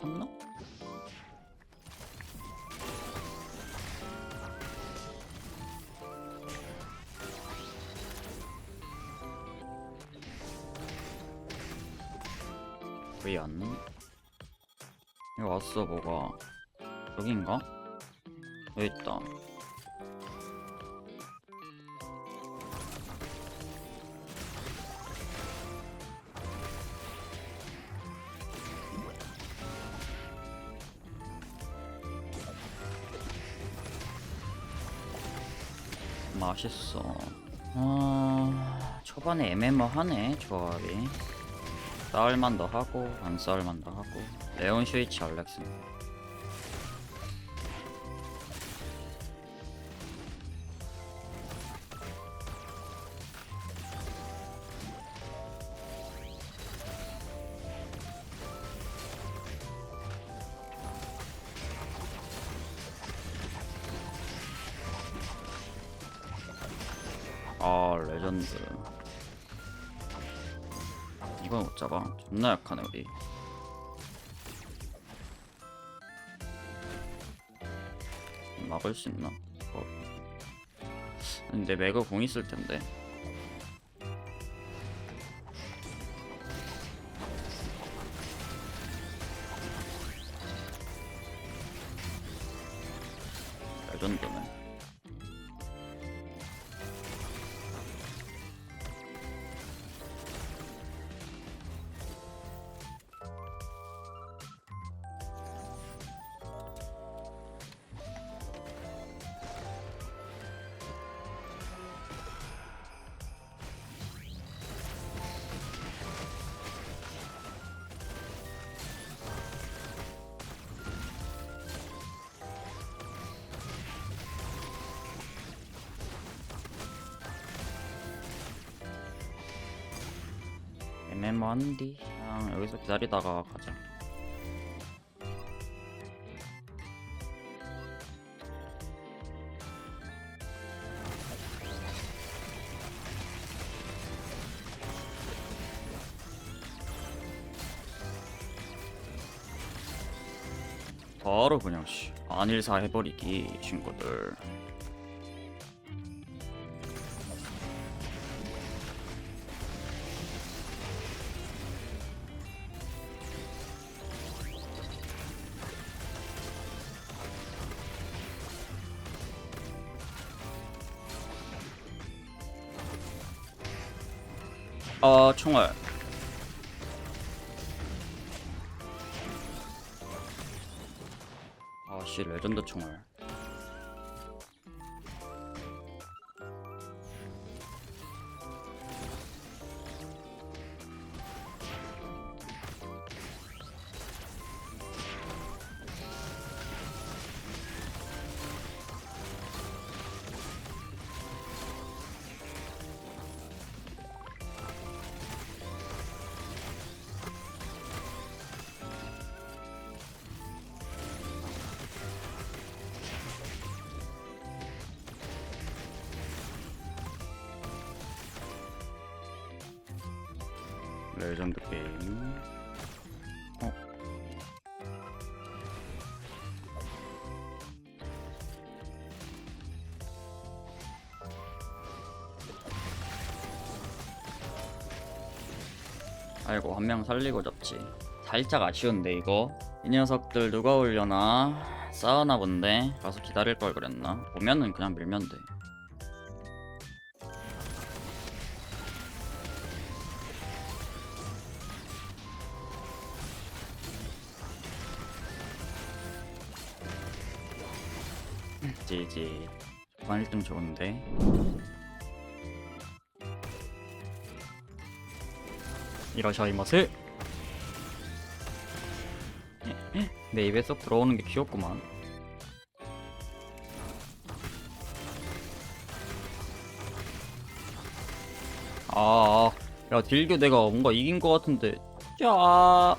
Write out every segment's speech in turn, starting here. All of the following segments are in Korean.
탔나? 왜 안? 여기 왔어 뭐가 여긴가? 여기 있다 맛있어. 아 초반에 애매모하네 조합이. 싸울만 더 하고 안 싸울만 더 하고. 레온 슈이치 알렉스 아 레전드 이건 못 잡아 존나 약하네 우리 막을 수 있나? 어. 근데 매그 공 있을 텐데 애매모한디 그냥 여기서 기다리다가 가자. 바로 그냥 씨 안일사 해버리기 친구들 아 총알. 아씨 레전드 총알 레전드 게임. 어? 아이고 한 명 살리고 잡지. 살짝 아쉬운데 이거? 이 녀석들 누가 올려나? 싸우나 본데? 가서 기다릴 걸 그랬나? 보면은 그냥 밀면 돼 지지 초반 1등 좋은데. 이러셔 이 멋을. 내 입에 쏙 들어오는 게 귀엽구만. 아, 야 딜교 내가 뭔가 이긴 것 같은데. 야.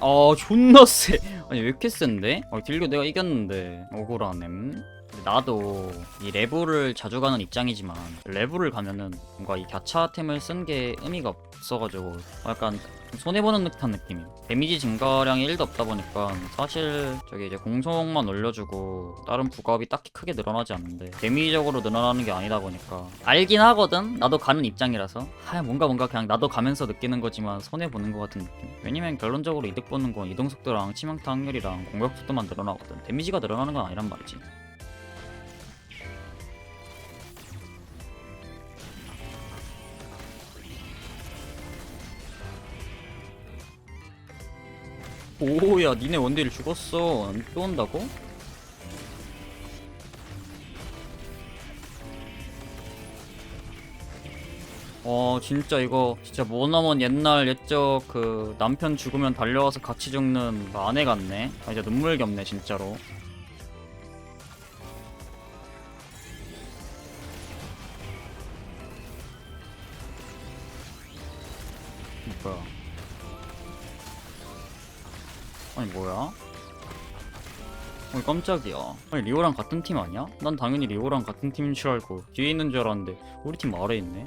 아 존나 세 아니 왜 이렇게 센데? 아 딜교 내가 이겼는데 억울하네 음? 나도 이 레브를 자주 가는 입장이지만 레브를 가면은 뭔가 이 갸차템을 쓴 게 의미가 없어가지고 약간 손해보는 듯한 느낌이 데미지 증가량이 1도 없다 보니까 사실 저기 이제 공속만 올려주고 다른 부가업이 딱히 크게 늘어나지 않는데 데미지적으로 늘어나는 게 아니다 보니까 알긴 하거든? 나도 가는 입장이라서. 아 뭔가 뭔가 그냥 나도 가면서 느끼는 거지만 손해보는 것 같은 느낌. 왜냐면 결론적으로 이득 보는 건 이동 속도랑 치명타 확률이랑 공격 속도만 늘어나거든. 데미지가 늘어나는 건 아니란 말이지 오야 니네 원딜 죽었어. 또 온다고? 어 진짜 이거 진짜 머나먼 옛날 옛적 그 남편 죽으면 달려와서 같이 죽는 그 아내 같네. 아 이제 눈물겹네 진짜로. 뭐야 아니 뭐야? 어이 깜짝이야 아니 리오랑 같은 팀 아니야? 난 당연히 리오랑 같은 팀인 줄 알고 뒤에 있는 줄 알았는데 우리 팀 아래에 있네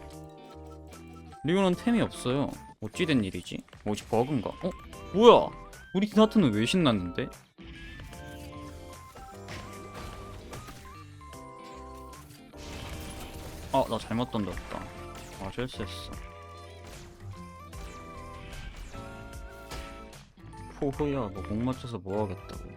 리오는 템이 없어요 어찌 된 일이지? 뭐지 버그인가? 어? 뭐야? 우리 팀 하트는 왜 신났는데? 아 나 잘못 던졌다 아 실수했어 호호야 너 목 맞춰서 뭐 하겠다고.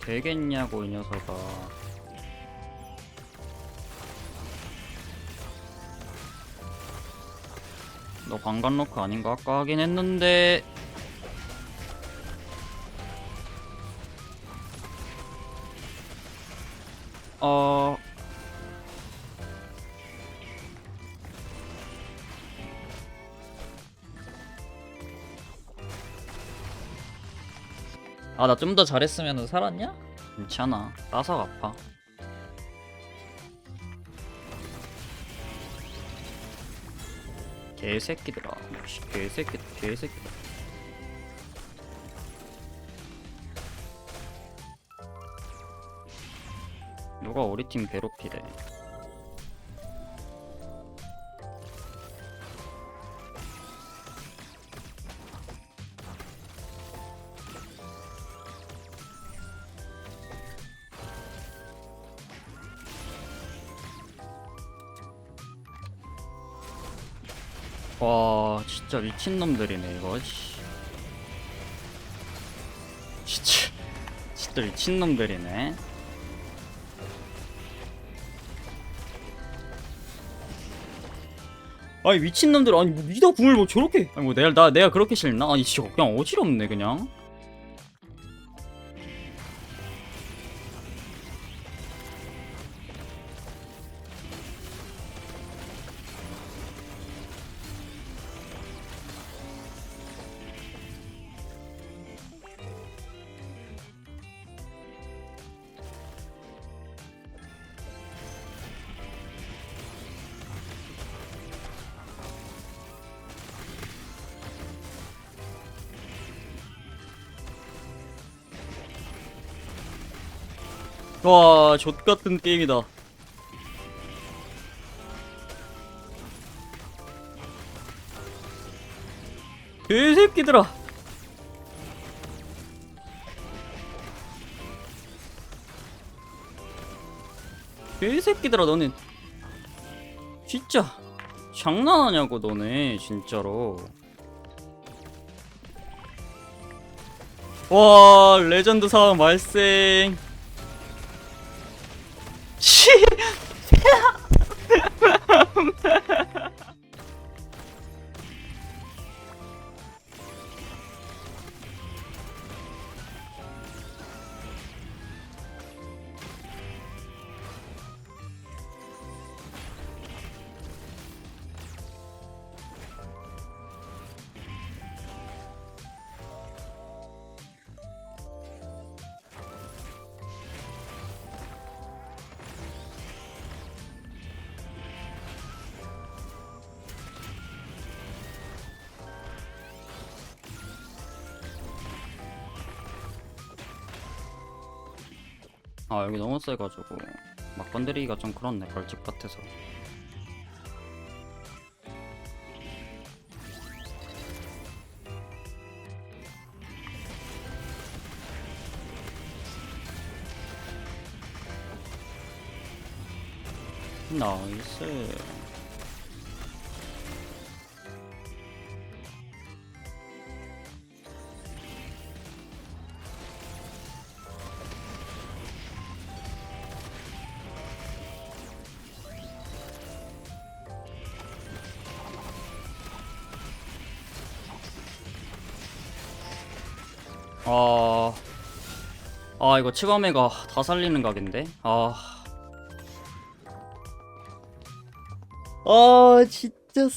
되겠냐고 이 녀석아 너 관광 로크 아닌가 아까 하긴 했는데 어 아, 나 좀 더 잘했으면 살았냐? 괜찮아. 따석 아파. 개새끼들아. 씨, 개새끼, 개새끼들. 누가 우리 팀 괴롭히래. 와 진짜 미친놈들이네 이거. 씨. 진짜 진짜 미친놈들이네. 아니 미친놈들 아니 뭐 미더 궁을 뭐 저렇게 아니 뭐 내가 나 내가 그렇게 싫나? 아니 진짜 그냥 어지럽네 그냥 와, 좆 같은 게임이다. 개새끼들아. 개새끼들아, 너는 진짜 장난하냐고 너네 진짜로. 와, 레전드 상황 말생. 치. 아 여기 너무 세가지고. 막 건드리기가 좀 그렇네 벌집 같아서. 나이스 아, 아 이거 치감애가 다 살리는 각인데. 아, 아 진짜